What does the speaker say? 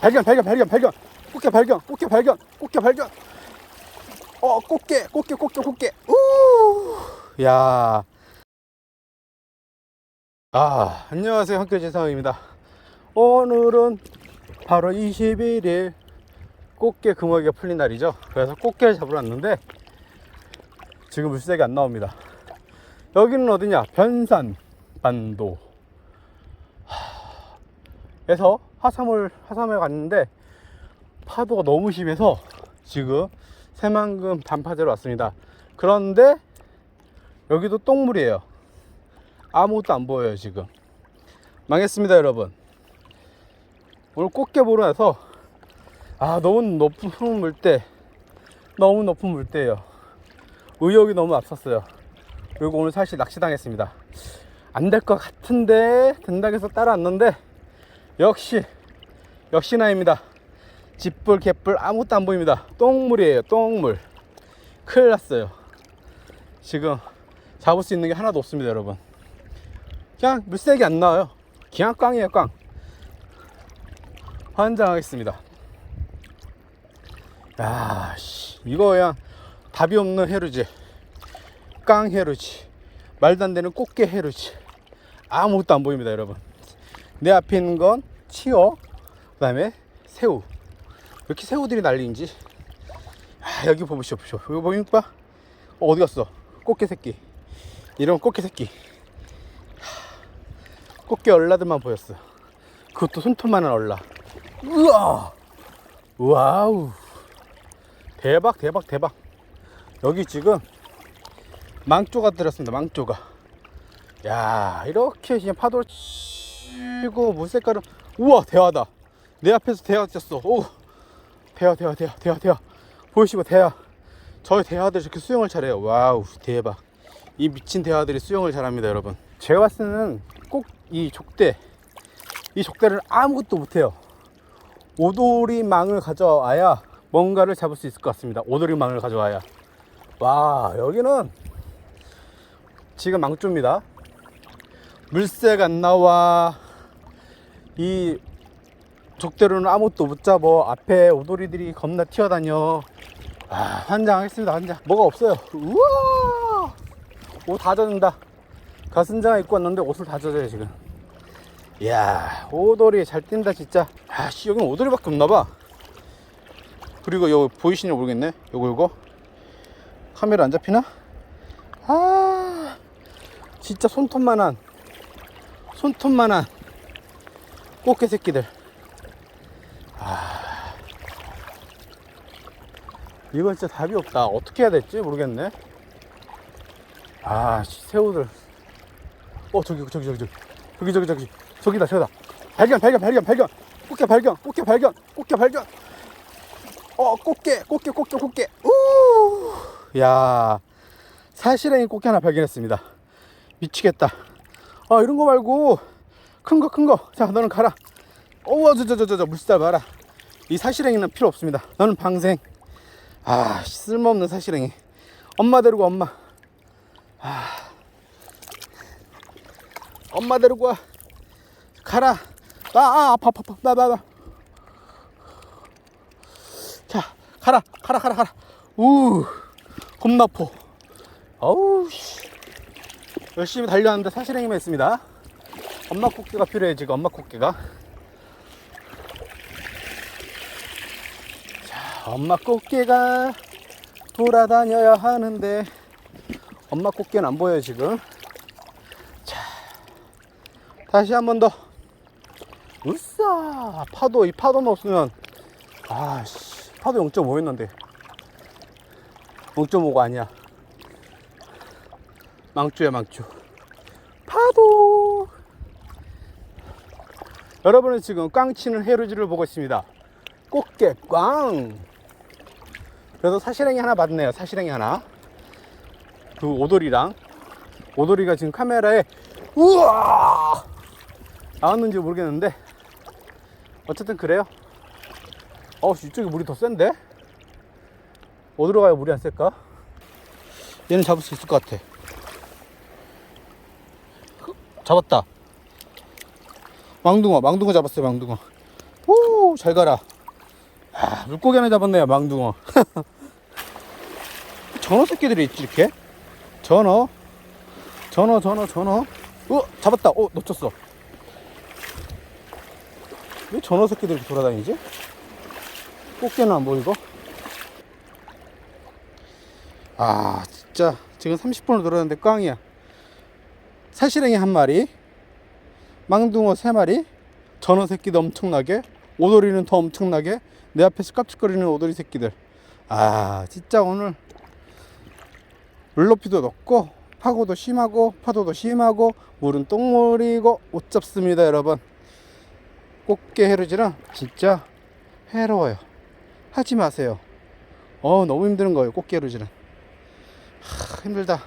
발견 발견 발견 발견. 꽃게 발견 꽃게 발견 꽃게 발견. 어 꽃게 꽃게 꽃게 꽃게. 우야. 아 안녕하세요. 한교재 상황입니다. 오늘은 바로 21일 꽃게 금어기가 풀린 날이죠. 그래서 꽃게를 잡으러 왔는데 지금 물색이 안 나옵니다. 여기는 어디냐? 변산 반도 에서 하삼을 하삼에 갔는데 파도가 너무 심해서 지금 새만금 단파제로 왔습니다. 그런데 여기도 똥물이에요. 아무것도 안 보여요 지금. 망했습니다 여러분. 오늘 꽃게 보러 와서 아 너무 높은 물때 너무 높은 물때예요. 의욕이 너무 앞섰어요. 그리고 오늘 사실 낚시 당했습니다. 안 될 것 같은데 된다고 해서 따라왔는데 역시 역시나입니다. 집불 개뿔 아무것도 안 보입니다. 똥물이에요. 똥물. 큰일 났어요. 지금 잡을 수 있는 게 하나도 없습니다, 여러분. 그냥 물색이 안 나와요. 그냥 꽝이에요, 꽝. 환장하겠습니다. 야, 씨, 이거 그냥 답이 없는 해루지. 깡 해루지. 말도 안 되는 꽃게 해루지. 아무것도 안 보입니다, 여러분. 내 앞에 있는 건 치어, 그 다음에 새우. 왜 이렇게 새우들이 난리인지. 아, 여기 보시오, 보시오. 이거 보입니까? 어, 어디 갔어? 꽃게 새끼. 이런 꽃게 새끼. 하, 꽃게 얼라들만 보였어. 그것도 손톱만한 얼라. 우와! 와우. 대박, 대박, 대박. 여기 지금 망조가 들었습니다. 망조가. 야, 이렇게 그냥 파도를 치고 물 색깔은 우와 대화다. 내 앞에서 대화 쪘어. 오, 대화, 대화, 대화, 대화, 대화. 보이시고 대화. 저희 대화들 이렇게 수영을 잘해요. 와우, 대박. 이 미친 대화들이 수영을 잘합니다, 여러분. 제가 봤을 때는 꼭 이 족대, 이 족대를 아무것도 못해요. 오도리 망을 가져와야 뭔가를 잡을 수 있을 것 같습니다. 오도리 망을 가져와야. 와, 여기는 지금 망조입니다. 물색 안 나와. 이 족대로는 아무것도 못 잡어. 앞에 오도리들이 겁나 튀어다녀. 아, 환장하겠습니다, 환장. 뭐가 없어요. 우와! 옷 다 젖는다. 가슴장 입고 왔는데 옷을 다 젖어요, 지금. 이야, 오돌이 잘 뛴다, 진짜. 아씨, 여기는 오돌이밖에 없나봐. 그리고 요 보이시냐 모르겠네. 요거, 요거. 카메라 안 잡히나? 아, 진짜 손톱만한, 손톱만한 꽃게 새끼들. 아. 이건 진짜 답이 없다. 어떻게 해야 될지 모르겠네. 아, 새우들. 어, 저기, 저기, 저기, 저기. 저기, 저기, 저기. 저기다, 저기다. 발견, 발견, 발견, 발견. 꽃게 발견, 꽃게 발견, 꽃게 발견. 어, 꽃게, 꽃게, 꽃게, 꽃게. 우! 야. 사실은 꽃게 하나 발견했습니다. 미치겠다. 아, 이런 거 말고 큰 거, 큰 거. 자, 너는 가라. 어우, 저, 저, 저, 저, 저, 물살 봐라. 이 사실행이는 필요 없습니다. 너는 방생. 아, 쓸모없는 사실행이. 엄마 데리고 엄마. 아, 엄마 데리고 와. 가라. 아, 아, 아파, 아파, 아파. 나, 나, 나. 자, 가라, 가라, 가라, 가라. 우, 겁나 아파. 어우, 씨. 열심히 달려왔는데 사실행이만 있습니다. 엄마 꽃게가 필요해, 지금 엄마 꽃게가. 자, 엄마 꽃게가 돌아다녀야 하는데, 엄마 꽃게는 안 보여요, 지금. 자, 다시 한 번 더. 으쌰! 파도, 이 파도만 없으면, 아, 씨, 파도 0.5였는데. 0.5가 아니야. 망주야, 망주. 파도! 여러분은 지금 꽝치는 해루지를 보고 있습니다. 꽃게 꽝! 그래서 사실행이 하나 맞네요. 사실행이 하나. 그 오돌이랑 오돌이가 지금 카메라에 우와 나왔는지 모르겠는데 어쨌든 그래요 어 이쪽에 물이 더 센데 어디로 가야 물이 안 셀까 얘는 잡을 수 있을 것 같아 잡았다 망둥어 망둥어 잡았어요 망둥어. 오 잘 가라. 아, 물고기 하나 잡았네요 망둥어. 전어 새끼들이 있지 이렇게? 전어. 전어 전어 전어. 어 잡았다. 어 놓쳤어. 왜 전어 새끼들이 이렇게 돌아다니지? 꽃게는 안 보이고 아 진짜. 지금 30분을 돌았는데 꽝이야. 살시랭이 한 마리 망둥어 세 마리 전어 새끼도 엄청나게 오돌이는 더 엄청나게 내 앞에서 깝죽거리는 오돌이 새끼들. 아 진짜 오늘 물높이도 높고 파고도 심하고 파도도 심하고 물은 똥물이고 못 잡습니다 여러분. 꽃게 해루질은 진짜 해로워요. 하지 마세요. 어 너무 힘든 거예요 꽃게 해루질은. 하, 힘들다